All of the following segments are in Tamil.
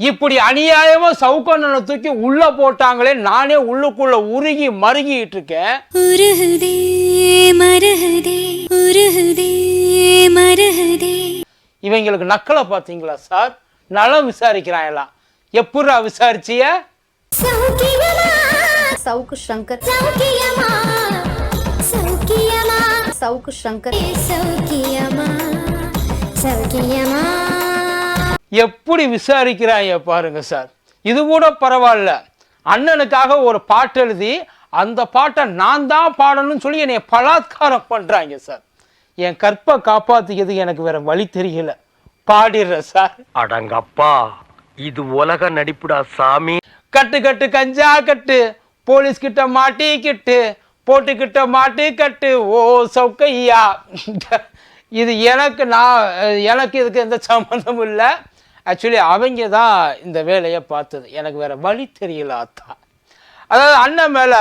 இப்படி அநியாயமா சவுக்கண்ணனை தூக்கி உள்ள போட்டாங்களே நானே உள்ளுக்குள்ள உருகி மருகிட்டு இருக்கேன். உருகுதே மருகுதே உருகுதே மருகுதே. இவங்களுக்கு நக்கலை பார்த்தீங்களா சார்? நலம் விசாரிக்கிறான் எல்லாம் எப்படா விசாரிச்சிய? சௌக்கியமா? சவுக்கு சங்கர். சவுக்கு சங்கர். சௌக்கியமா? சௌக்கியமா? எப்படி விசாரிக்கிறாங்க பாருங்க சார். இது கூட பரவாயில்ல. அண்ணனுக்காக ஒரு பாட்டு எழுதி அந்த பாட்டை நான் தான் பாடணும்னு சொல்லி என்னை பலாத்காரம் பண்றாங்க சார். என் கற்பை காப்பாத்திக்கிறதுக்கு எனக்கு வேற வழி தெரியல. பாடிடுறேன் சார். அடங்கப்பா இது உலக நடிப்புடா சாமி. கட்டு கட்டு கஞ்சா கட்டு போலீஸ் கிட்ட மாட்டிக்கிட்டு போட்டுக்கிட்ட மாட்டிக்கட்டு ஓ சௌக்கையா இது எனக்கு நான் எனக்கு இதுக்கு எந்த சம்மந்தமும் இல்லை. ஆக்சுவலி அவங்க தான் இந்த வேலையை பார்த்தது. எனக்கு வேறு வழி தெரியல அத்தா. அதாவது அண்ணன் மேலே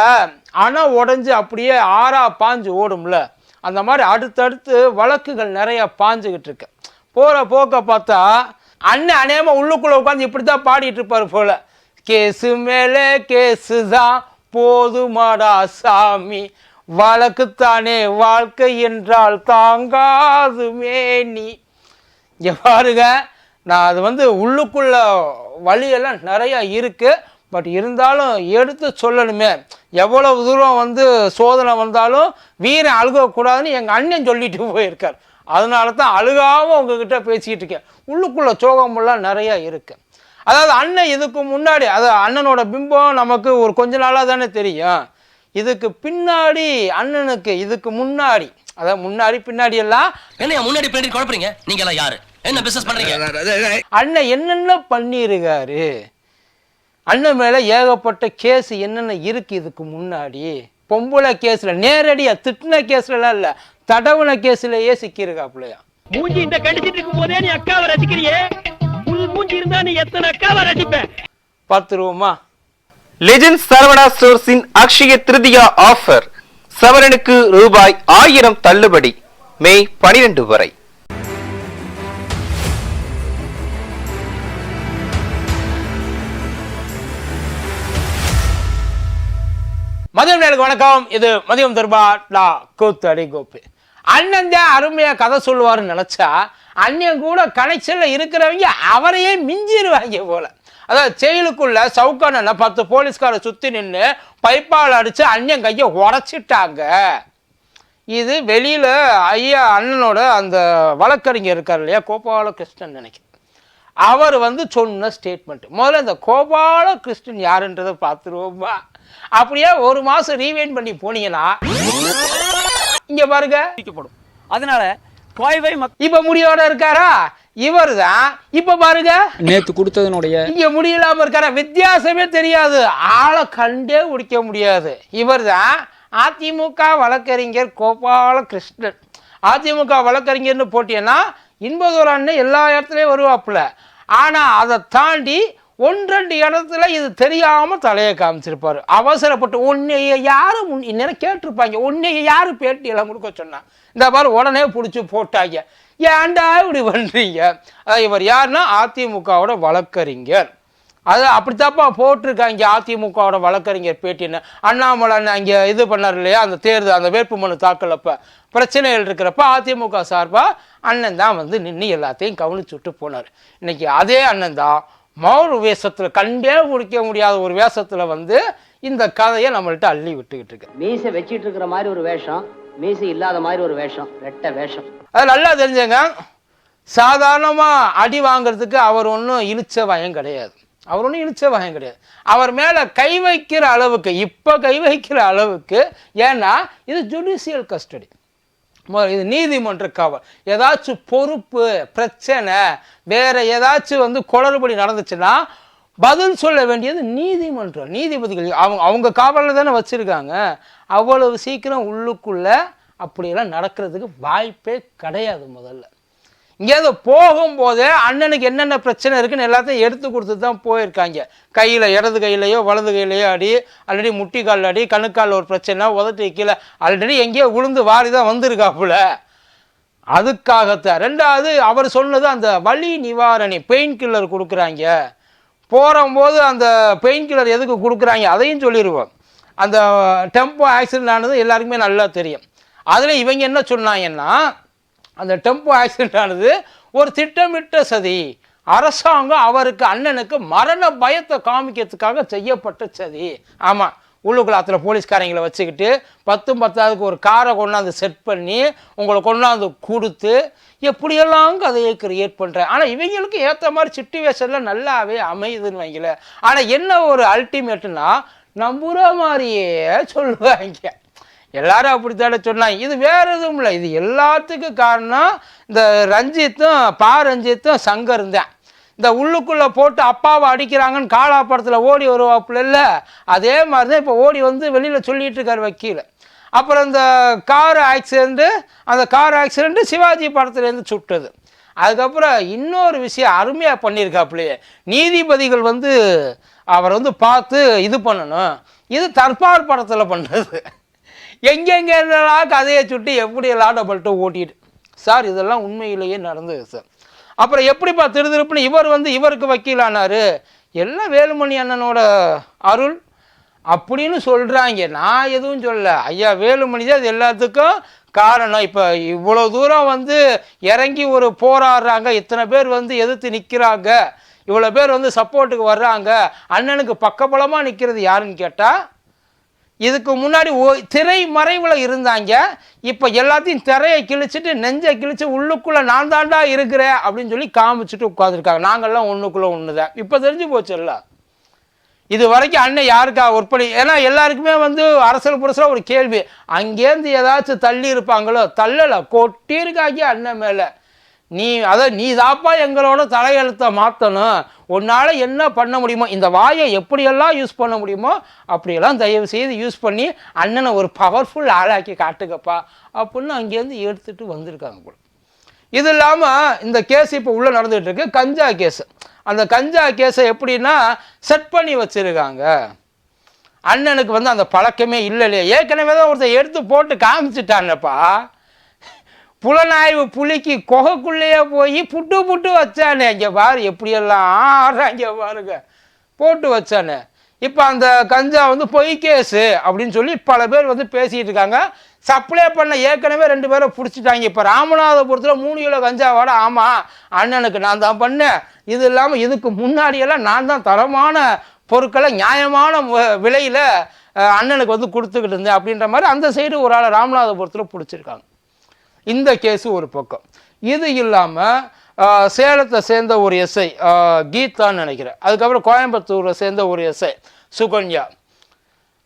அணை உடஞ்சி அப்படியே ஆறா பாஞ்சு ஓடும்ல. அந்த மாதிரி அடுத்தடுத்து வழக்குகள் நிறையா பாஞ்சுக்கிட்டு இருக்கு. போகிற போக்க பார்த்தா அண்ணன் அநேகமாக உள்ளுக்குள்ளே உட்காந்து இப்படி தான் பாடிட்டு இருப்பார் போல. கேஸு மேலே கேஸு தான் போதுமாடா சாமி. வழக்குத்தானே வாழ்க்கை என்றால் தாங்காது மேனி இங்கே பாருங்க நான் அது வந்து உள்ளுக்குள்ள வழியெல்லாம் நிறையா இருக்குது பட் இருந்தாலும் எடுத்து சொல்லணுமே. எவ்வளவு தூரம் வந்து சோதனை வந்தாலும் வீரன் அழுகக்கூடாதுன்னு எங்கள் அண்ணன் சொல்லிட்டு போயிருக்கார். அதனால தான் அழுகாமல் உங்ககிட்ட பேசிக்கிட்டு இருக்கேன். உள்ளுக்குள்ள சோகமெல்லாம் நிறையா இருக்குது அதாவது அண்ணன் இதுக்கு முன்னாடி அது அண்ணனோட பிம்பம் நமக்கு ஒரு கொஞ்ச நாளாக தானே தெரியும். இதுக்கு பின்னாடி அண்ணனுக்கு இதுக்கு முன்னாடி அதாவது முன்னாடி பின்னாடி எல்லாம் என்ன முன்னாடி பின்னாடி குழப்பறீங்க? நீங்க எல்லாம் யாரு? என்ன பிசினஸ் பண்றீங்க? அண்ணன் என்னென்ன பண்ணியிருக்காரு அண்ணன் மேலே ஏகப்பட்ட கேஸ் என்னென்ன இருக்கு இதுக்கு முன்னாடி? பொம்பளை கேஸில் நேரடியாக திட்டின கேஸ்லலாம் இல்லை. தடவுன கேஸ்லயே சிக்கியிருக்காப்புலையா? மூஞ்சி இந்த கடிச்சிட்டு இருக்கும் போதே நீ அக்காவை ரசிக்கிறியே? மூஞ்சி இருந்தா நீ எத்தனை அக்காவை ரசிப்ப? பார்த்துருவோமா? லெஜண்ட் சரவணா ஸ்டோர்ஸின் அக்ஷய திருதியா ஆஃபர் சவரனுக்கு ரூபாய் ஆயிரம் தள்ளுபடி. மே பனிரெண்டு வரை. மதியம் நேருக்கு வணக்கம். இது மதியம் தர்பாட்லா டா கூத்து அடி கோப்பு. அண்ணன் தான் அருமையா கதை சொல்லுவாருன்னு நினைச்சா அண்ணன் கூட கனெக்ஷன்ல இருக்கிறவங்க அவரையே மிஞ்சிடுவாங்க போல. அதாவது செயலுக்குள்ள சவுக்கான பத்து போலீஸ்காரை சுத்தி நின்று பைப்பால் அடிச்சு அண்ணன் கையை உடச்சிட்டாங்க. இது வெளியில ஐயா அண்ணனோட அந்த வழக்கறிஞர் இருக்கார் இல்லையா கோபாலகிருஷ்ணன் நினைக்கிறேன். அவர் வந்து சொன்ன ஸ்டேட்மெண்ட் முதல்ல இந்த கோபால கிருஷ்ணன் யாருன்றதை பார்த்துருவோமா? அப்படியே ஒரு மாசம் ரீவைண்ட் பண்ணி போனீங்கன்னா இங்க பாருங்க. அதனால கோய்வை மக் இப்ப முடியோட இருக்காரா? இவர் தான் இப்ப பாருங்க. நேத்து கொடுத்ததனுடைய இங்க முடியலாம இருக்காரா? வித்தியாசமே தெரியாது. ஆளை கண்டே பிடிக்க முடியாது. இவர் தான் அதிமுக வழக்கறிஞர் கோபால கிருஷ்ணன். அதிமுக வழக்கறிஞர்னு போட்டீங்கன்னா இன்பதோர் அண்ணன் எல்லா இடத்துலையும் வருவாப்புல. ஆனால் அதை தாண்டி ஒன்றெண்டு இடத்துல இது தெரியாமல் தலையை காமிச்சிருப்பார். அவசரப்பட்டு உன்னைய யாரும் முன் இந்நேரம் கேட்டிருப்பாங்க? உன்னைய யார் பேட்டி எல்லாம் கொடுக்க சொன்னான் இந்த மாதிரி உடனே பிடிச்சி போட்டாங்க. ஏன்டா இப்படி பண்ணுறீங்க இவர் யாருன்னா அதிமுகவோட வழக்கறிஞர். அது அப்படித்தாப்பா போட்டிருக்காங்க அதிமுகவோட வழக்கறிஞர் பேட்டின்னு. அண்ணாமலை அங்கே இது பண்ணார் இல்லையா? அந்த தேர்தல் அந்த வேட்புமனு தாக்கலப்ப பிரச்சனைகள் இருக்கிறப்ப அதிமுக சார்பாக அண்ணன் தான் வந்து நின்று எல்லாத்தையும் கவனிச்சு விட்டு போனார். இன்னைக்கு அதே அண்ணன் தான் மௌர் வேஷத்தில் கண்டே பிடிக்க முடியாத ஒரு வேஷத்தில் வந்து இந்த கதையை நம்மள்ட்ட அள்ளி விட்டுக்கிட்டு இருக்கு. மீசை வச்சிட்டு இருக்கிற மாதிரி ஒரு வேஷம் மீசை இல்லாத மாதிரி ஒரு வேஷம் ரெட்டை வேஷம். அது நல்லா தெரிஞ்சங்க. சாதாரணமாக அடி வாங்குறதுக்கு அவர் ஒன்றும் இழிச்ச பயம் கிடையாது. அவர் ஒன்றும் இழிச்ச பயம் கிடையாது. அவர் மேலே கை வைக்கிற அளவுக்கு இப்போ கை வைக்கிற அளவுக்கு ஏன்னா இது ஜுடிஷியல் கஸ்டடி இது நீதிமன்ற காவல். ஏதாச்சும் பொறுப்பு பிரச்சனை வேற ஏதாச்சும் வந்து குளறுபடி நடந்துச்சுன்னா பதில் சொல்ல வேண்டியது நீதிமன்றம். நீதிபதிகள் அவங்க அவங்க காவலில் தானே வச்சுருக்காங்க. அவ்வளவு சீக்கிரம் உள்ளுக்குள்ளே அப்படியெல்லாம் நடக்கிறதுக்கு வாய்ப்பே கிடையாது முதல்ல. இங்கேயாவது போகும்போதே அண்ணனுக்கு என்னென்ன பிரச்சனை இருக்குன்னு எல்லாத்தையும் எடுத்து கொடுத்து தான் போயிருக்காங்க. கையில் இடது கையிலையோ வலது கையிலையோ அடி ஆல்ரெடி முட்டிக்கால் அடி கணுக்கால் ஒரு பிரச்சனை உதட்டி கீழே ஆல்ரெடி எங்கேயோ விழுந்து வாரி தான் வந்திருக்காப்புல. அதுக்காகத்தான். ரெண்டாவது அவர் சொன்னது அந்த வலி நிவாரணி பெயின் கில்லர் கொடுக்குறாங்க. போகும்போது அந்த பெயின் கில்லர் எதுக்கு கொடுக்குறாங்க? அதையும் சொல்லிடுவோம் அந்த டெம்போ ஆக்சிடென்ட் ஆனது எல்லாருக்குமே நல்லா தெரியும். அதில் இவங்க என்ன சொன்னாங்கன்னா அந்த டெம்போ ஆக்சிடென்ட் ஆனது ஒரு திட்டமிட்ட சதி. அரசாங்கம் அவருக்கு அண்ணனுக்கு மரண பயத்தை காமிக்கிறதுக்காக செய்யப்பட்ட சதி. ஆமாம் உள்ளுக்குள்ள போலீஸ்காரங்களை வச்சுக்கிட்டு பத்தும் பத்தாவதுக்கு ஒரு காரை கொண்டாந்து செட் பண்ணி உங்களை கொண்டாந்து கொடுத்து எப்படியெல்லாம் கதையை கிரியேட் பண்ணுறேன் ஆனால் இவங்களுக்கு ஏற்ற மாதிரி சுச்சுவேஷனில் நல்லாவே அமையுதுன்னு வைங்களேன். ஆனால் என்ன ஒரு அல்டிமேட்டுனா நம்புகிற மாதிரியே சொல்லுவாங்க. எல்லாரும் அப்படித்தானே சொன்னாங்க. இது வேற எதுவும் இல்லை. இது எல்லாத்துக்கும் காரணம் இந்த ரஞ்சித்தும் பா ரஞ்சித்தும் சங்கர் தான் இந்த உள்ளுக்குள்ளே போட்டு அப்பாவை அடிக்கிறாங்கன்னு காலா படத்தில் ஓடி வருவாப்புல இல்லை? அதே மாதிரி தான் இப்போ ஓடி வந்து வெளியில் சொல்லிட்டு இருக்கார் வக்கீல். அப்புறம் இந்த கார் ஆக்சிடெண்ட்டு அந்த கார் ஆக்சிடெண்ட்டு சிவாஜி படத்துலேருந்து சுட்டது. அதுக்கப்புறம் இன்னொரு விஷயம் அருமையாக பண்ணியிருக்காப்புலையே. நீதிபதிகள் வந்து அவர் வந்து பார்த்து இது பண்ணணும். இது தற்பார் படத்தில் பண்ணுறது எங்கெங்கெல்லாம் கதையை சுட்டி எப்படி எல்லாம் டபுள்ட்டு ஓட்டிட்டு. சார் இதெல்லாம் உண்மையிலேயே நடந்தது சார். அப்புறம் எப்படிப்பா திருதிருப்புன்னு இவர் வந்து இவருக்கு வக்கீலானார். எல்லாம் வேலுமணி அண்ணனோட அருள். அப்படின்னு சொல்கிறாங்க நான் எதுவும் சொல்ல ஐயா வேலுமணி தான் அது எல்லாத்துக்கும் காரணம். இப்போ இவ்வளோ தூரம் வந்து இறங்கி ஒரு போராடுறாங்க. இத்தனை பேர் வந்து எதிர்த்து நிற்கிறாங்க இவ்வளோ பேர் வந்து சப்போர்ட்டுக்கு வர்றாங்க. அண்ணனுக்கு பக்கபலமாக நிற்கிறது யாருன்னு கேட்டால் இதுக்கு முன்னாடி ஓ திரை மறைவில் இருந்தாங்க. இப்போ எல்லாத்தையும் திரையை கிழிச்சிட்டு நெஞ்சை கிழிச்சு உள்ளுக்குள்ளே நான் தாண்டா இருக்கிறேன் அப்படின்னு சொல்லி காமிச்சிட்டு உட்காந்துருக்காங்க நாங்கள்லாம் ஒன்றுக்குள்ளே ஒன்று தான் இப்போ தெரிஞ்சு போச்சுல்ல இது வரைக்கும் அண்ணன் யாருக்கா ஒர்க் ஏன்னா எல்லாருக்குமே வந்து அரசியல் புரசில் ஒரு கேள்வி. அங்கேருந்து ஏதாச்சும் தள்ளி இருப்பாங்களோ? தள்ளலை. கொட்டியிருக்காங்க அண்ணன் மேலே. நீ அதை நீ தாப்பா எங்களோட தலையெழுத்தை மாற்றணும் உன்னால் என்ன பண்ண முடியுமோ இந்த வாயை எப்படியெல்லாம் யூஸ் பண்ண முடியுமோ அப்படியெல்லாம் தயவு செய்து யூஸ் பண்ணி அண்ணனை ஒரு பவர்ஃபுல் ஆளாக்கி காட்டுக்கப்பா அப்படின்னு அங்கேருந்து எடுத்துகிட்டு வந்திருக்காங்க போல. இது இல்லாமல் இந்த கேஸ் இப்போ உள்ளே நடந்துகிட்டு இருக்கு கஞ்சா கேஸு அந்த கஞ்சா கேஸை எப்படின்னா செட் பண்ணி வச்சுருக்காங்க. அண்ணனுக்கு வந்து அந்த பழக்கமே இல்லை இல்லையா. ஏற்கனவே தான் ஒருத்தர் எடுத்து போட்டு காமிச்சிட்டானப்பா. புலனாய்வு புலிக்கு கொகைக்குள்ளேயே போய் புட்டு புட்டு வச்சானே. இங்கே பாரு எப்படியெல்லாம் ஆடுறாங்க பாருங்க. போட்டு வச்சானே. இப்போ அந்த கஞ்சா வந்து பொய் கேஸு அப்படின்னு சொல்லி பல பேர் வந்து பேசிகிட்டு இருக்காங்க. சப்ளை பண்ண ஏற்கனவே ரெண்டு பேரை பிடிச்சிட்டாங்க. இப்போ ராமநாதபுரத்தில் மூணு கிலோ கஞ்சாவோட ஆமாம் அண்ணனுக்கு நான் தான் பண்ணேன். இது இல்லாமல் இதுக்கு முன்னாடியெல்லாம் நான் தான் தரமான பொருட்களை நியாயமான விலையில் அண்ணனுக்கு வந்து கொடுத்துக்கிட்டு இருந்தேன் அப்படின்ற மாதிரி அந்த சைடு ஒரு ஆளை ராமநாதபுரத்தில் பிடிச்சிருக்காங்க. இந்த கேஸு ஒரு பக்கம். இது இல்லாமல் சேலத்தை சேர்ந்த ஒரு எஸ்ஐ கீதான்னு நினைக்கிறேன். அதுக்கப்புறம் கோயம்புத்தூரை சேர்ந்த ஒரு எஸ்ஐ சுகன்யா.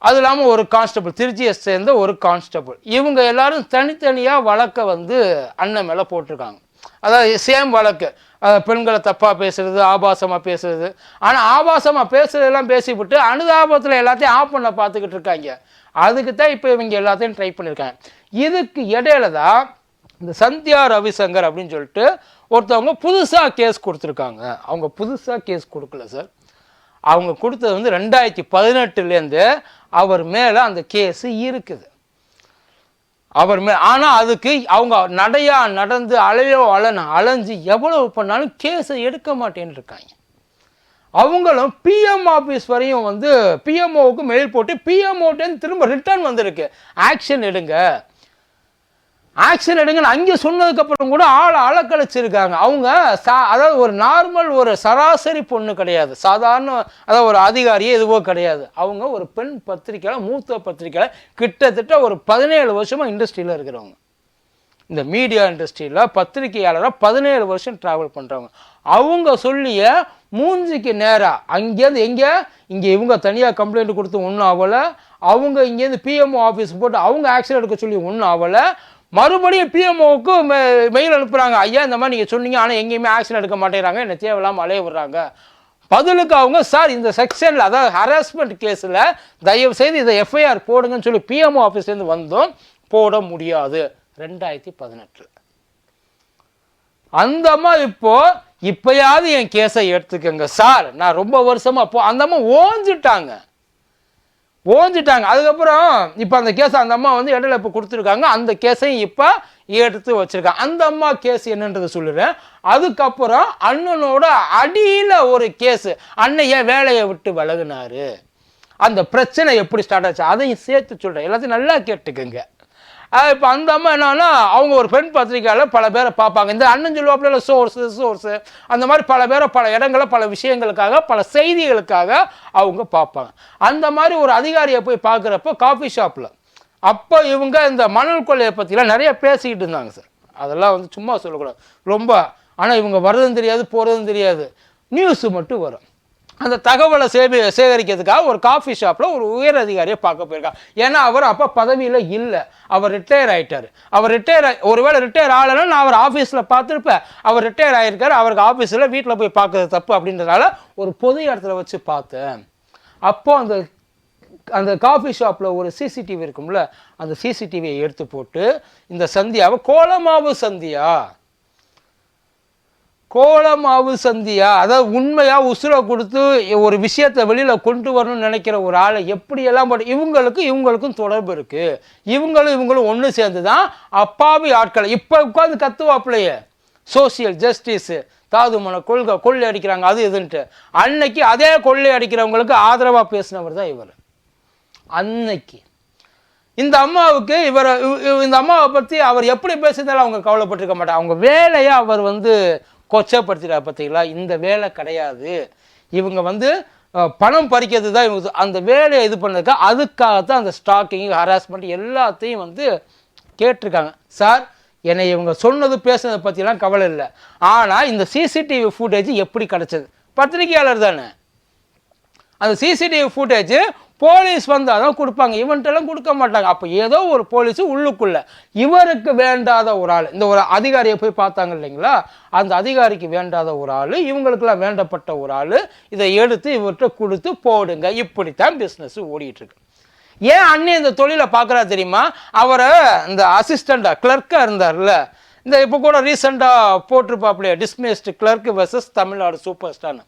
அது இல்லாமல் ஒரு கான்ஸ்டபிள் திருச்சியை சேர்ந்த ஒரு கான்ஸ்டபிள். இவங்க எல்லாரும் தனித்தனியாக வழக்கை வந்து அண்ணன் மேலே போட்டிருக்காங்க. அதாவது சேம் வழக்கு. பெண்களை தப்பாக பேசுறது ஆபாசமாக பேசுறது. ஆனால் ஆபாசமாக பேசுறதெல்லாம் பேசிவிட்டு அனுதாபத்தில் எல்லாத்தையும் ஆஃப் பண்ண பார்த்துக்கிட்டு இருக்காங்க. அதுக்கு தான் இப்போ இவங்க எல்லாத்தையும் ட்ரை பண்ணியிருக்காங்க இதுக்கு இடையில தான் இந்த சந்தியா ரவிசங்கர் அப்படின்னு சொல்லிட்டு ஒருத்தவங்க புதுசாக கேஸ் கொடுத்துருக்காங்க. அவங்க புதுசாக கேஸ் கொடுக்கல சார். அவங்க கொடுத்தது வந்து ரெண்டாயிரத்தி பதினெட்டுலேருந்து அவர் மேலே அந்த கேஸு இருக்குது. அவர் மே ஆனால் அதுக்கு அவங்க நடையா நடந்து அலையோ அலன அலைஞ்சு எவ்வளவு பண்ணாலும் கேஸை எடுக்க மாட்டேன்னு இருக்காங்க. அவங்களும் பிஎம் ஆஃபீஸ் வரையும் வந்து பிஎம்ஓவுக்கு மெயில் போட்டு பிஎம்ஓட்டேன்னு திரும்ப ரிட்டர்ன் வந்திருக்கு. ஆக்ஷன் எடுங்க. ஆக்ஷன் எடுங்கன்னு அங்கே சொன்னதுக்கப்புறம் கூட ஆளை அலக்கழிச்சிருக்காங்க. அவங்க சா அதாவது ஒரு நார்மல் ஒரு சராசரி பொண்ணு கிடையாது. சாதாரண அதாவது ஒரு அதிகாரியே எதுவோ கிடையாது. அவங்க ஒரு பெண் பத்திரிக்கையாளர் மூத்த பத்திரிக்கையாளர் கிட்டத்தட்ட ஒரு பதினேழு வருஷமாக இண்டஸ்ட்ரியில் இருக்கிறவங்க. இந்த மீடியா இண்டஸ்ட்ரியில் பத்திரிகையாளராக பதினேழு வருஷம் ட்ராவல் பண்ணுறவங்க அவங்க சொல்லிய மூஞ்சிக்கு நேராக அங்கேருந்து எங்கே? இங்கே இவங்க தனியாக கம்ப்ளைண்ட் கொடுத்து ஒன்றும் ஆகலை. அவங்க இங்கேருந்து பிஎம்ஓ ஆஃபீஸ் போட்டு அவங்க ஆக்ஷன் எடுக்க சொல்லி ஒன்றும் ஆகலை. மறுபடியும் பிஎம்ஓவுக்கு மெயில் அனுப்புகிறாங்க ஐயா இந்த மாதிரி நீங்கள் சொன்னீங்க ஆனால் எங்கேயுமே ஆக்ஷன் எடுக்க மாட்டேங்கிறாங்க. என்ன தேவையில்லாமல் அலைய விடுறாங்க. பதிலுக்கு அவங்க சார் இந்த செக்ஷனில் அதாவது ஹராஸ்மெண்ட் கேஸில் தயவு செய்து இதை எஃப்ஐஆர் போடுங்கன்னு சொல்லி பிஎம்ஓ ஆஃபீஸ்லேருந்து வந்தோம் போட முடியாது. ரெண்டாயிரத்தி பதினெட்டு. அந்த அம்மா இப்போ இப்பயாவது என் கேஸை எடுத்துக்கோங்க. சார் நான் ரொம்ப வருஷமா போ அந்த அம்மா ஓஞ்சிட்டாங்க. ஓஞ்சிட்டாங்க. அதுக்கப்புறம் இப்போ அந்த கேஸ் அந்த அம்மா வந்து இடையில இப்போ கொடுத்துருக்காங்க. அந்த கேஸையும் இப்போ எடுத்து வச்சிருக்காங்க அந்த அம்மா கேஸ் என்னன்றதை சொல்லுறேன். அதுக்கப்புறம் அண்ணனோட அடியில் ஒரு கேஸ். அண்ணன் ஏன் வேலையை விட்டு விலகினாரு? அந்த பிரச்சனை எப்படி ஸ்டார்ட் ஆச்சு? அதையும் சேர்த்து சொல்கிறேன் எல்லாத்தையும் நல்லா கேட்டுக்கோங்க. இப்போ அந்த அம்மா என்னன்னா அவங்க ஒரு பெண் பத்திரிக்கையில் பல பேரை பார்ப்பாங்க. இந்த அண்ணன் சொல்லுவாப்புல சோர்ஸு சோர்ஸு அந்த மாதிரி பல பேரை பல இடங்களை பல விஷயங்களுக்காக பல செய்திகளுக்காக அவங்க பார்ப்பாங்க. அந்த மாதிரி ஒரு அதிகாரியை போய் பார்க்குறப்ப காஃபி ஷாப்பில் அப்போ இவங்க இந்த மணல் கொள்ளையை பற்றிலாம் நிறைய பேசிக்கிட்டு இருந்தாங்க சார் அதெல்லாம் வந்து சும்மா சொல்லக்கூடாது. ரொம்ப ஆனால் இவங்க வர்றதும் தெரியாது போகிறதும் தெரியாது. நியூஸு மட்டும் வரும். அந்த தகவலை சேமி சேகரிக்கிறதுக்காக ஒரு காஃபி ஷாப்பில் ஒரு உயர் அதிகாரியை பார்க்க போயிருக்காங்க ஏன்னா அவர் அப்போ பதவியில் இல்லை. அவர் ரிட்டையர் ஆகிட்டார் அவர் ரிட்டையர் ஒருவேளை ரிட்டையர் ஆகலைன்னா நான் அவர் ஆஃபீஸில் பார்த்துருப்பேன். அவர் ரிட்டையர் ஆகியிருக்காரு அவருக்கு ஆஃபீஸில் வீட்டில் போய் பார்க்கறது தப்பு அப்படின்றதால ஒரு பொது இடத்துல வச்சு பார்த்தேன். அப்போது அந்த அந்த காஃபி ஷாப்பில் ஒரு சிசிடிவி இருக்கும்ல அந்த சிசிடிவியை எடுத்து போட்டு இந்த சந்தியாவை கோலமாவு சந்தியா கோலமாவு சந்தியா? அதாவது உண்மையாக உசுரை கொடுத்து ஒரு விஷயத்தை வெளியில் கொண்டு வரணும்னு நினைக்கிற ஒரு ஆளை எப்படியெல்லாம் போட்டு இவங்களுக்கும் இவங்களுக்கும் தொடர்பு இருக்குது இவங்களும் இவங்களும் ஒன்று சேர்ந்து தான் அப்பாவி ஆட்களை இப்போ உட்காந்து கத்துவாப்பிலையே சோசியல் ஜஸ்டிஸு தாதுமன கொள்கை கொள்ளை அடிக்கிறாங்க அது இதுன்ட்டு. அன்னைக்கு அதே கொள்ளை அடிக்கிறவங்களுக்கு ஆதரவாக பேசினவர் தான் இவர். அன்னைக்கு. இந்த அம்மாவுக்கு இவரை இவ- இந்த அம்மாவை பற்றி அவர் எப்படி பேசியிருந்தாலும் அவங்க கவலைப்பட்டிருக்க மாட்டாங்க. அவங்க வேலையை அவர் வந்து கொச்சப்படுத்திட்டார் பார்த்தீங்களா இந்த வேலை கிடையாது. இவங்க வந்து பணம் பறிக்கிறது தான் இவங்க அந்த வேலையை இது பண்ணதுக்கா அதுக்காகத்தான் அந்த ஸ்டாக்கிங் ஹராஸ்மெண்ட் எல்லாத்தையும் வந்து கேட்டிருக்காங்க. சார் என்னை இவங்க சொன்னது பேசுனதை பற்றிலாம் கவலை இல்லை. ஆனால் இந்த சிசிடிவி ஃபுட்டேஜ் எப்படி கிடச்சது? பத்திரிகையாளர் தானே. அந்த சிசிடிவி ஃபுட்டேஜ் போலீஸ் வந்தால் தான் கொடுப்பாங்க. இவன்ட்டெல்லாம் கொடுக்க மாட்டாங்க. அப்போ ஏதோ ஒரு போலீஸ் உள்ளுக்குள்ள. இவருக்கு வேண்டாத ஒரு ஆள். இந்த ஒரு அதிகாரியை போய் பார்த்தாங்க இல்லைங்களா? அந்த அதிகாரிக்கு வேண்டாத ஒரு ஆள் இவங்களுக்கெல்லாம் வேண்டப்பட்ட ஒரு ஆள் இதை எடுத்து இவர்கிட்ட கொடுத்து போடுங்க. இப்படித்தான் பிஸ்னஸ் ஓடிட்டு இருக்கு ஏன் அண்ணன் இந்த தொழிலை பார்க்குறா தெரியுமா? அவரை இந்த அசிஸ்டண்டா கிளர்க்காக இருந்தார்ல. இந்த இப்போ கூட ரீசெண்டாக போட்டிருப்பாப்லையா dismissed clerk versus Tamil Nadu super ஸ்டார்னு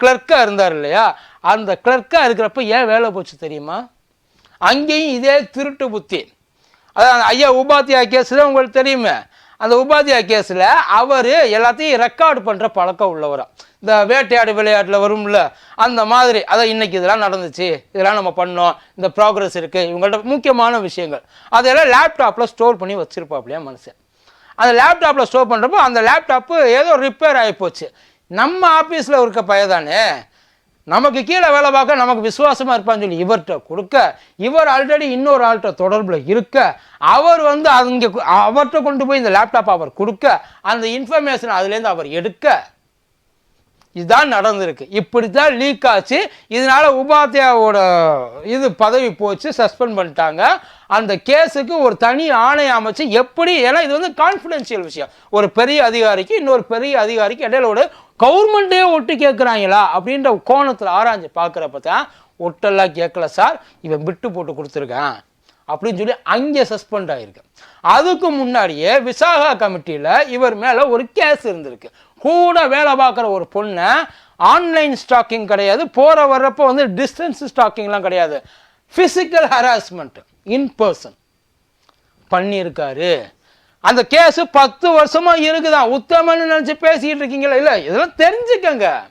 கிளர்க்காக இருந்தார் இல்லையா? அந்த கிளர்க்காக இருக்கிறப்ப ஏன் வேலை போச்சு தெரியுமா? அங்கேயும் இதே திருட்டு புத்தி. அதான் ஐயா உபாத்தியா கேஸில் உங்களுக்கு தெரியுமே? அந்த உபாத்தியா கேஸில் அவர் எல்லாத்தையும் ரெக்கார்டு பண்ணுற பழக்கம் உள்ளவரா. இந்த வேட்டையாடு விளையாட்டில் வரும்ல அந்த மாதிரி. அதான் இன்னைக்கு இதெல்லாம் நடந்துச்சு. இதெல்லாம் நம்ம பண்ணோம். இந்த ப்ராக்ரஸ் இருக்குது இவங்கள்ட்ட முக்கியமான விஷயங்கள். அதெல்லாம் லேப்டாப்பில் ஸ்டோர் பண்ணி வச்சுருப்பாப்லையா மனுஷன். அந்த லேப்டாப்பில் ஸ்டோர் பண்ணுறப்போ அந்த லேப்டாப்பு ஏதோ ரிப்பேர் ஆகிப்போச்சு நம்ம ஆஃபீஸில் இருக்க பையதானே நமக்கு கீழே வேலை பார்க்க நமக்கு விசுவாசமாக இருப்பான்னு சொல்லி இவர்கிட்ட கொடுக்க இவர் ஆல்ரெடி இன்னொரு ஆள்கிட்ட தொடர்பில் இருக்க அவர் வந்து அங்கே அவர்கிட்ட கொண்டு போய் இந்த லேப்டாப் அவர் கொடுக்க அந்த இன்ஃபர்மேஷன் அதுலேருந்து அவர் எடுக்க. இதுதான் நடந்திருக்கு. இப்படி தான் லீக் ஆச்சு. இதனால் உபாத்தியாவோட இது பதவி போச்சு சஸ்பெண்ட் பண்ணிட்டாங்க. அந்த கேஸுக்கு ஒரு தனி ஆணையம் அமைச்சு எப்படி ஏன்னா இது வந்து கான்ஃபிடென்ஷியல் விஷயம். ஒரு பெரிய அதிகாரிக்கு இன்னொரு பெரிய அதிகாரிக்கு இடையில ஒரு கவர்மெண்ட்டே ஒட்டு கேட்குறாங்களா அப்படின்ற கோணத்தில் ஆராய்ஞ்சு பார்க்குறப்ப தான் ஒட்டெல்லாம் கேட்கல சார் இவன் விட்டு போட்டு கொடுத்துருக்கான் அப்படின்னு சொல்லி அங்கே சஸ்பெண்ட் ஆகிருக்கு அதுக்கு முன்னாடியே விசாகா கமிட்டியில் இவர் மேலே ஒரு கேஸ் இருந்திருக்கு. கூட வேலை பார்க்குற ஒரு பொண்ணை ஆன்லைன் ஸ்டாக்கிங் கிடையாது போகிற வர்றப்போ வந்து டிஸ்டன்ஸ் ஸ்டாக்கிங்லாம் கிடையாது. ஃபிசிக்கல் ஹராஸ்மெண்ட் இன் பர்சன் பண்ணியிருக்காரு. அந்த கேஸ் பத்து வருஷமா இருக்குதான் உத்தமன்னு நினச்சி பேசிக்கிட்டு இருக்கீங்களா இல்லை இதெல்லாம் தெரிஞ்சுக்கங்க.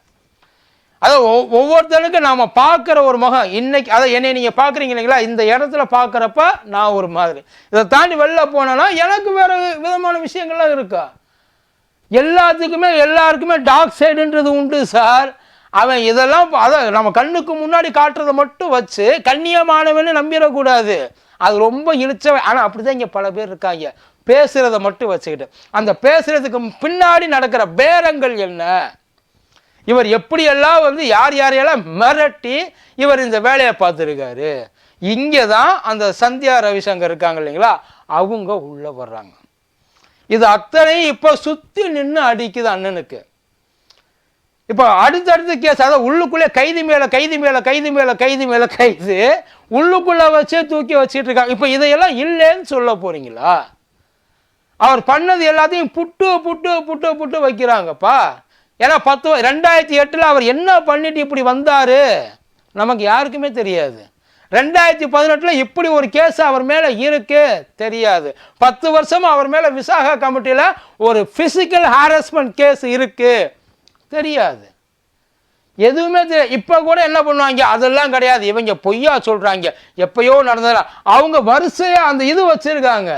அதை ஒவ்- ஒவ்வொருத்தனுக்கும் நாம பார்க்குற ஒரு முகம். இன்னைக்கு அதை என்னை நீங்கள் பார்க்குறீங்க இல்லைங்களா? இந்த இடத்துல பார்க்குறப்ப நான் ஒரு மாதிரி. இதை தாண்டி வெளில போனேன்னா எனக்கு வேற விதமான விஷயங்கள்லாம் இருக்கா? எல்லாத்துக்குமே எல்லாருக்குமே டார்க் சைடுன்றது உண்டு சார். அவன் இதெல்லாம் அதை நம்ம கண்ணுக்கு முன்னாடி காட்டுறதை மட்டும் வச்சு கண்ணியமானவன்னு நம்பிடக்கூடாது. அது ரொம்ப இழிச்சவன். ஆனால் அப்படிதான் இங்கே பல பேர் இருக்காங்க. பேசுகிறத மட்டும் வச்சுக்கிட்டு அந்த பேசுகிறதுக்கு பின்னாடி நடக்கிற பேரங்கள் என்ன? இவர் எப்படியெல்லாம் வந்து யார் யாரையெல்லாம் மிரட்டி இவர் இந்த வேலையை பார்த்துருக்காரு? இங்கே தான் அந்த சந்தியா ரவிசங்கர் இருக்காங்க இல்லைங்களா? அவங்க உள்ளே வர்றாங்க. இது அத்தனையும் இப்போ சுற்றி நின்று அடிக்குது அண்ணனுக்கு. இப்போ அடுத்தடுத்து கேஸ் அதாவது உள்ளுக்குள்ளே கைது மேலே கைது மேலே கைது மேலே கைது மேலே கைது உள்ளுக்குள்ளே வச்சே தூக்கி வச்சுட்டு இருக்காங்க இப்போ இதையெல்லாம் இல்லைன்னு சொல்ல போகிறீங்களா அவர் பண்ணது எல்லாத்தையும் புட்டு புட்டு புட்டு புட்டு வைக்கிறாங்கப்பா. ஏன்னா பத்து ரெண்டாயிரத்தி எட்டில் அவர் என்ன பண்ணிட்டு இப்படி வந்தார்? நமக்கு யாருக்குமே தெரியாது. ரெண்டாயிரத்தி பதினெட்டில் இப்படி ஒரு கேஸ் அவர் மேலே இருக்கு தெரியாது. பத்து வருஷமா அவர் மேலே விசாகா கமிட்டியில் ஒரு ஃபிசிக்கல் ஹாரஸ்மெண்ட் கேஸ் இருக்கு. தெரியாது. எதுவுமே தெரிய இப்போ கூட என்ன பண்ணுவாங்க? அதெல்லாம் கிடையாது. இவங்க பொய்யா சொல்கிறாங்க எப்பயோ நடந்ததா அவங்க வரிசையாக அந்த இது வச்சுருக்காங்க.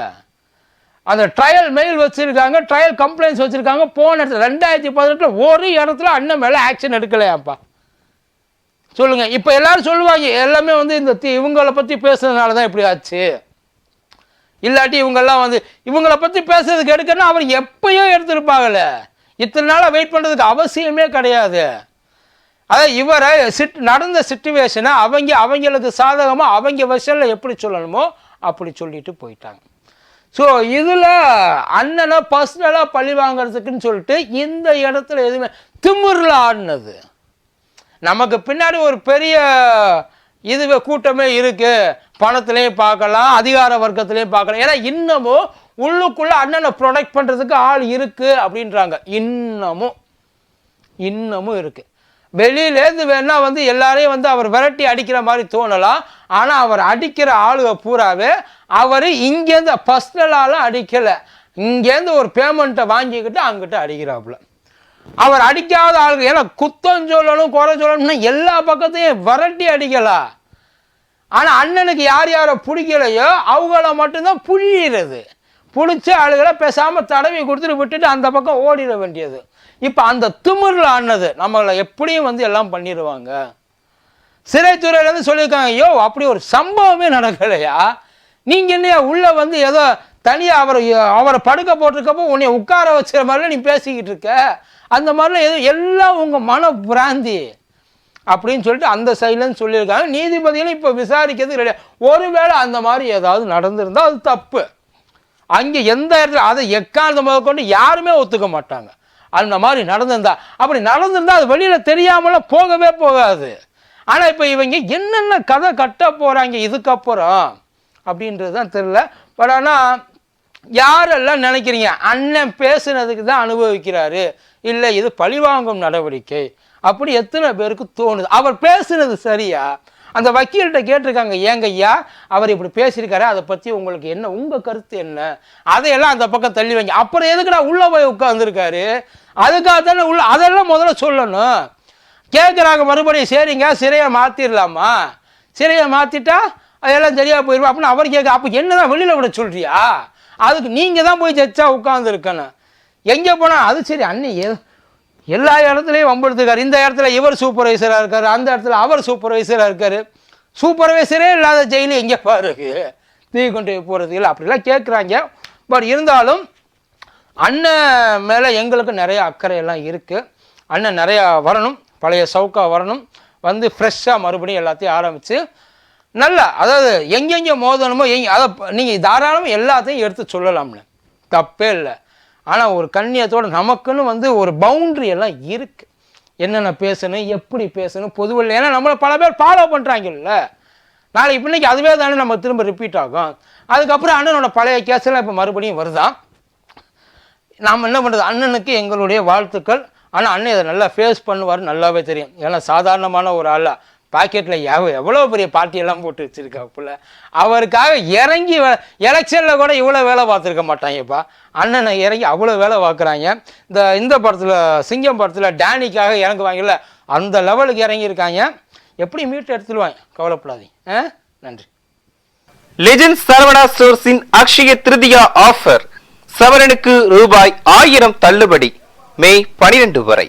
அந்த ட்ரையல் மெயில் வச்சுருக்காங்க ட்ரையல் கம்ப்ளைண்ட்ஸ் வச்சுருக்காங்க போன இடத்துல ரெண்டாயிரத்தி பதினெட்டில் ஒரு இடத்துல அண்ணன் மேலே ஆக்ஷன் எடுக்கலையாப்பா. சொல்லுங்கள் இப்போ எல்லோரும் சொல்லுவாங்க எல்லாமே வந்து இந்த இவங்களை பற்றி பேசுறதுனால தான் இப்படி ஆச்சு. இல்லாட்டி இவங்கெல்லாம் வந்து இவங்கள பற்றி பேசுறதுக்கு எடுக்கணும்னா அவர் எப்பயோ எடுத்திருப்பாங்கல்ல. இத்தனை நாளாக வெயிட் பண்ணுறதுக்கு அவசியமே கிடையாது. அதாவது இவரை சிட் நடந்த சுச்சுவேஷனை அவங்க அவங்களுக்கு சாதகமாக அவங்க விஷயத்தில் எப்படி சொல்லணுமோ அப்படி சொல்லிட்டு போயிட்டாங்க. ஸோ இதில் அண்ணனை பர்சனலாக பழி வாங்குறதுக்குன்னு சொல்லிட்டு இந்த இடத்துல எதுவுமே திமிரில் ஆடினது நமக்கு பின்னாடி ஒரு பெரிய இதுவே கூட்டமே இருக்குது பணத்திலையும் பார்க்கலாம் அதிகார வர்க்கத்திலையும் பார்க்கலாம். ஏன்னா இன்னமும் உள்ளுக்குள்ளே அண்ணனை ப்ரொடெக்ட் பண்ணுறதுக்கு ஆள் இருக்குது அப்படின்றாங்க. இன்னமும் இன்னமும் இருக்குது வெளியிலேருந்து வேணால் வந்து எல்லாரையும் வந்து அவர் விரட்டி அடிக்கிற மாதிரி தோணலாம். ஆனால் அவர் அடிக்கிற ஆளுக பூராவே அவர் இங்கேருந்து பர்சனலால் அடிக்கலை. இங்கேருந்து ஒரு பேமெண்ட்டை வாங்கிக்கிட்டு அங்கிட்ட அடிக்கிறாப்புல. அவர் அடிக்காத ஆளுக்கு ஏன்னா குத்தம் சொல்லணும் குறை சொல்லணும்னா எல்லா பக்கத்தையும் விரட்டி அடிக்கலாம் ஆனால் அண்ணனுக்கு யார் யாரை பிடிக்கலையோ அவங்கள மட்டும்தான் புழியிறது. பிடிச்ச ஆளுகளை பேசாமல் தடவி கொடுத்துட்டு விட்டுட்டு அந்த பக்கம் ஓடிட வேண்டியது. இப்போ அந்த திமிரில் ஆனது நம்மளை எப்படியும் வந்து எல்லாம் பண்ணிடுவாங்க. சிறைத்துறையிலேருந்து சொல்லியிருக்காங்க ஐயோ அப்படி ஒரு சம்பவமே நடக்கலையா? நீங்கள் என்னையா உள்ளே வந்து ஏதோ தனியாக அவரை அவரை படுக்க போட்டிருக்கப்போ உன்னை உட்கார வச்சுற மாதிரிலாம் நீ பேசிக்கிட்டு இருக்க. அந்த மாதிரிலாம் எதுவும் எல்லாம் உங்கள் மன பிராந்தி அப்படின்னு சொல்லிட்டு அந்த சைட்லன்னு சொல்லியிருக்காங்க. நீதிபதிகளும் இப்போ விசாரிக்கிறது கிடையாது ஒருவேளை அந்த மாதிரி ஏதாவது நடந்திருந்தால் அது தப்பு. அங்கே எந்த இடத்துல அதை எக்காரணம் முதல் கொண்டு யாருமே ஒத்துக்க மாட்டாங்க. அந்த மாதிரி நடந்திருந்தா. அப்படி நடந்திருந்தால் அது வெளியில் தெரியாமலாம் போகவே போகாது. ஆனால் இப்போ இவங்க என்னென்ன கதை கட்ட போகிறாங்க இதுக்கப்புறம்? அப்படின்றது தான் தெரில பட் ஆனால் யாரெல்லாம் நினைக்கிறீங்க? அண்ணன் பேசுனதுக்கு தான் அனுபவிக்கிறாரு. இல்லை இது பழிவாங்கும் நடவடிக்கை. அப்படி எத்தனை பேருக்கு தோணுது? அவர் பேசுனது சரியா? அந்த வக்கீல்கிட்ட கேட்டிருக்காங்க ஏங்க ஐயா அவர் இப்படி பேசியிருக்காரு. அதை பற்றி உங்களுக்கு என்ன? உங்கள் கருத்து என்ன? அதையெல்லாம் அந்த பக்கம் தள்ளி வைங்க. அப்புறம் எதுக்குடா உள்ளே போய் உட்காந்துருக்காரு அதுக்காக தானே உள்ள அதெல்லாம் முதல்ல சொல்லணும். கேட்குறாங்க மறுபடியும் சரிங்க சிறையை மாற்றிடலாமா சிறையை மாற்றிட்டா அதெல்லாம் சரியாக போயிடும் அப்படின்னு அவர் கேட்க அப்போ என்னதான் வெளியில் விட சொல்றியா? அதுக்கு நீங்கள் தான் போய் ஜட்ஜா உட்காந்துருக்கணும் எங்கே போனால் அது சரி அண்ணி எல்லா இடத்துலையும் வம்பெடுத்துக்கார் இந்த இடத்துல இவர் சூப்பர்வைசராக இருக்கார் அந்த இடத்துல அவர் சூப்பர்வைசராக இருக்கார். சூப்பர்வைசரே இல்லாத ஜெயிலு எங்கே பாருக்கு? தூக்கி கொண்டு போகிறது இல்லை அப்படிலாம் கேட்குறாங்க பட் இருந்தாலும் அண்ணன் மேலே எங்களுக்கு நிறைய அக்கறை எல்லாம் இருக்குது அண்ணன் நிறையா வரணும் பழைய சவுக்காக வரணும். வந்து ஃப்ரெஷ்ஷாக மறுபடியும் எல்லாத்தையும் ஆரம்பித்து நல்லா அதாவது எங்கெங்கே மோதணுமோ எங்க அதை நீங்கள் தாராளமாக எல்லாத்தையும் எடுத்து சொல்லலாம்ல. தப்பே இல்லை. ஆனால் ஒரு கண்ணியத்தோட நமக்குன்னு வந்து ஒரு பவுண்ட்ரி எல்லாம் இருக்குது என்னென்ன பேசணும் எப்படி பேசணும் பொதுவில் ஏன்னா நம்மளை பல பேர் ஃபாலோ பண்ணுறாங்கல்ல நாளைக்கு இன்னைக்கு அதுவே தானே நம்ம திரும்ப ரிப்பீட் ஆகும். அதுக்கப்புறம் அண்ணனோட பழைய கேஸ்லாம் இப்போ மறுபடியும் வருதான் நாம் என்ன பண்ணுறது அண்ணனுக்கு எங்களுடைய வாழ்த்துக்கள். ஆனால் அண்ணன் இதை நல்லா ஃபேஸ் பண்ணுவார் நல்லாவே தெரியும். ஏன்னா சாதாரணமான ஒரு ஆளாக பாக்கெட்டில் எவ் எவ்வளோ பெரிய பார்ட்டியெல்லாம் போட்டு வச்சுருக்காப்புல. அவருக்காக இறங்கி எலெக்ஷனில் கூட இவ்வளோ வேலை பார்த்துருக்க மாட்டாங்கப்பா அண்ணனை இறங்கி அவ்வளோ வேலை பார்க்குறாங்க. இந்த இந்த படத்தில் சிங்கம் படத்தில் டேனிக்காக இறங்குவாங்கல்ல அந்த லெவலுக்கு இறங்கியிருக்காங்க. எப்படி மீட்டு எடுத்துடுவாங்க கவலைப்படாதீங்க. ஆ? நன்றி. லெஜண்ட் சரவணா ஸ்டோர்ஸின் அக்ஷய திருதியா ஆஃபர் சவரனுக்கு ரூபாய் ஆயிரம் தள்ளுபடி. மே பனிரெண்டு வரை.